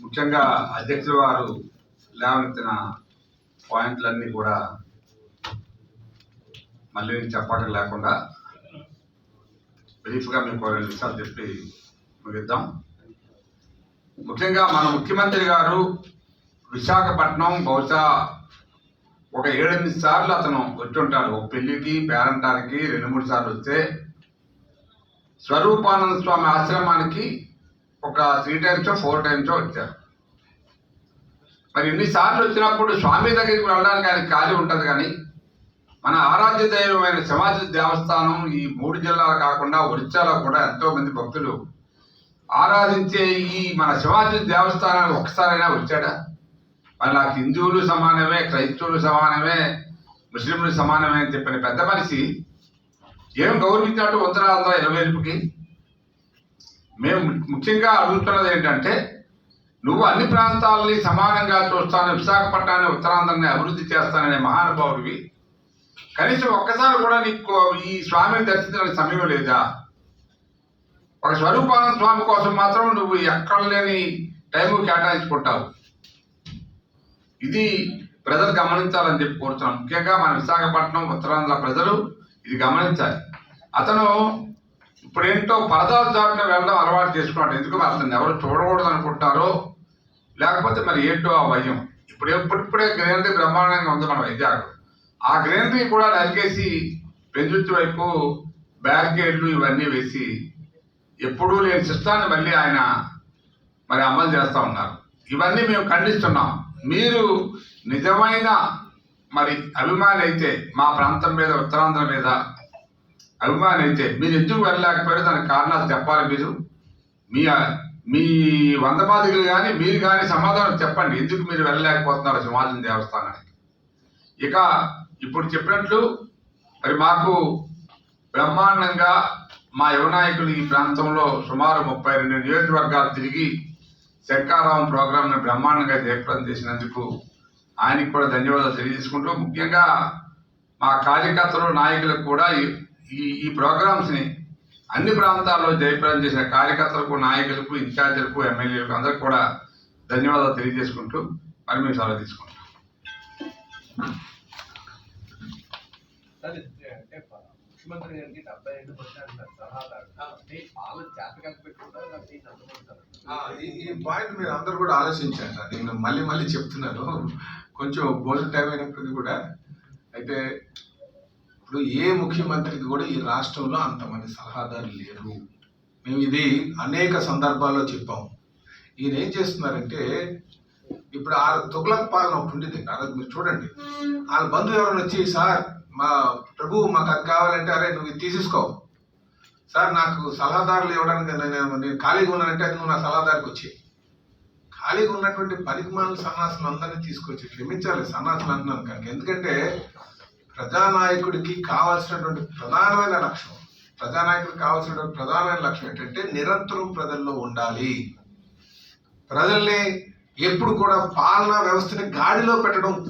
ముఖ్యంగా అధ్యక్షుల వారు లేవనెత్తిన పాయింట్లన్నీ కూడా మళ్ళీ చెప్పడం లేకుండా బ్రీఫ్గా మీకు రెండు విషయాలు చెప్పి ముగిద్దాం. ముఖ్యంగా మన ముఖ్యమంత్రి గారు విశాఖపట్నం బహుశా ఒక ఏడెనిమిది సార్లు అతను వచ్చింటాడు ఒక పెళ్ళికి పేరంటానికి రెండు మూడు సార్లు వస్తే స్వరూపానంద స్వామి ఆశ్రమానికి ఒక త్రీ టైమ్స్ ఫోర్ టైమ్స్ వచ్చారు మరి ఎన్నిసార్లు వచ్చినప్పుడు స్వామి దగ్గరికి వెళ్ళడానికి ఆయన ఖాళీ ఉంటుంది కానీ మన ఆరాధ్య దైవమైన సమాజ దేవస్థానం ఈ మూడు జిల్లాలు కాకుండా ఒరిస్సాలో కూడా ఎంతో మంది భక్తులు ఆరాధించే ఈ మన శివాజీ దేవస్థానానికి ఒకసారైనా వచ్చాడా? మరి నాకు హిందువులు సమానమే క్రైస్తవులు సమానమే ముస్లింలు సమానమే అని చెప్పిన పెద్ద మనిషి ఏం గౌరవించినట్టు ఉత్తరాంధ్ర ఇరవేలుపుకి మేము ముఖ్యంగా అడుగుతున్నది ఏంటంటే నువ్వు అన్ని ప్రాంతాలని సమానంగా చూస్తాను విశాఖపట్నాన్ని ఉత్తరాంధ్రాన్ని అభివృద్ధి చేస్తాననే మహానుభావుడివి. కనీసం ఒక్కసారి కూడా నీకు ఈ స్వామిని దర్శించడానికి సమయం లేదా? ఒక స్వరూపానంద స్వామి కోసం మాత్రం నువ్వు ఎక్కడ లేని టైం కేటాయించుకుంటావు. ఇది ప్రజలు గమనించాలని చెప్పి కోరుతున్నాం ముఖ్యంగా మన విశాఖపట్నం ఉత్తరాంధ్ర ప్రజలు ఇది గమనించాలి. అతను ఇప్పుడు ఏంటో పరదాలు దాటిన వెళ్ళడం అలవాటు చేసుకున్నాడు ఎందుకు అసలు అతను ఎవరు చూడకూడదు అనుకుంటారో లేకపోతే మరి ఏంటో ఆ భయం. ఇప్పుడు ఎప్పుడిప్పుడే గ్రీనరీ బ్రహ్మాండంగా ఉంది మన వైజాగ్. ఆ గ్రీనరీ కూడా నరికేసి పెంచుతు వైపు బ్యారికేడ్లు ఇవన్నీ వేసి ఎప్పుడూ లేని సిస్టాన్ని మళ్ళీ ఆయన మరి అమలు చేస్తూ ఉన్నారు. ఇవన్నీ మేము ఖండిస్తున్నాం. మీరు నిజమైన మరి అభిమాని అయితే మా ప్రాంతం మీద ఉత్తరాంధ్ర మీద అభిమానైతే అయితే మీరు ఎందుకు వెళ్ళలేకపోయారో? దానికి కారణాలు చెప్పాలి మీరు. మీ మీ వంద బాధికులు కానీ మీరు కానీ సమాధానం చెప్పండి. ఎందుకు మీరు వెళ్ళలేకపోతున్నారు సింహాచలం దేవస్థానానికి? ఇక ఇప్పుడు చెప్పినట్లు మరి మాకు బ్రహ్మాండంగా మా యువనాయకులు ఈ ప్రాంతంలో సుమారు ముప్పై రెండు నియోజకవర్గాలు తిరిగి శంకారావం ప్రోగ్రాంను బ్రహ్మాండంగా జయప్రదం చేసినందుకు ఆయనకు కూడా ధన్యవాదాలు తెలియజేసుకుంటూ ముఖ్యంగా మా కార్యకర్తలు నాయకులకు కూడా ఈ- ఈ ప్రోగ్రామ్స్ని అన్ని ప్రాంతాల్లో జయప్రదం చేసిన కార్యకర్తలకు నాయకులకు ఇన్ఛార్జీలకు ఎమ్మెల్యేలకు అందరికి కూడా ధన్యవాదాలు తెలియజేసుకుంటూ మరి మేము సెలవు తీసుకుంటాం ముఖ్యమంత్రి గారికి డెబ్బై ఐదు పర్సెంట్ పెట్టుకుంటారు? ఈ పాయింట్ మీరు అందరూ కూడా ఆలోచించారు. నేను మళ్ళీ మళ్ళీ చెప్తున్నాను. కొంచెం భోజన టైం అయినప్పటికీ కూడా అయితే ఇప్పుడు ఏ ముఖ్యమంత్రికి కూడా ఈ రాష్ట్రంలో అంతమంది సలహాదారులు లేరు. మేము ఇది అనేక సందర్భాల్లో చెప్పాం ఈయన ఏం చేస్తున్నారంటే ఇప్పుడు ఆ తుగ్లక్ పాలన ఒకటి ఉండేది. ఆ రోజు మీరు చూడండి. వాళ్ళ బంధువు ఎవరైనా వచ్చి సార్ మా ప్రభు మాకు అది కావాలంటే అరే నువ్వు ఇది తీసేసుకో. సార్ నాకు సలహాదారులు ఇవ్వడానికి నేను నేను ఖాళీగా ఉన్నానంటే అది నువ్వు నా సలహాదారికి వచ్చి. ఖాళీగా ఉన్నటువంటి పనికిమాల సన్నాసులు అందరినీ తీసుకొచ్చి క్షమించాలి. సన్నాసులు అంటున్నాను కనుక. ఎందుకంటే ప్రజానాయకుడికి కావాల్సినటువంటి ప్రధానమైన లక్ష్యం. ప్రజానాయకుడికి కావాల్సినటువంటి ప్రధానమైన లక్ష్యం ఏంటంటే నిరంతరం ప్రజల్లో ఉండాలి. ప్రజల్ని ఎప్పుడు కూడా పాలనా వ్యవస్థని గాడిలో పెట్టడం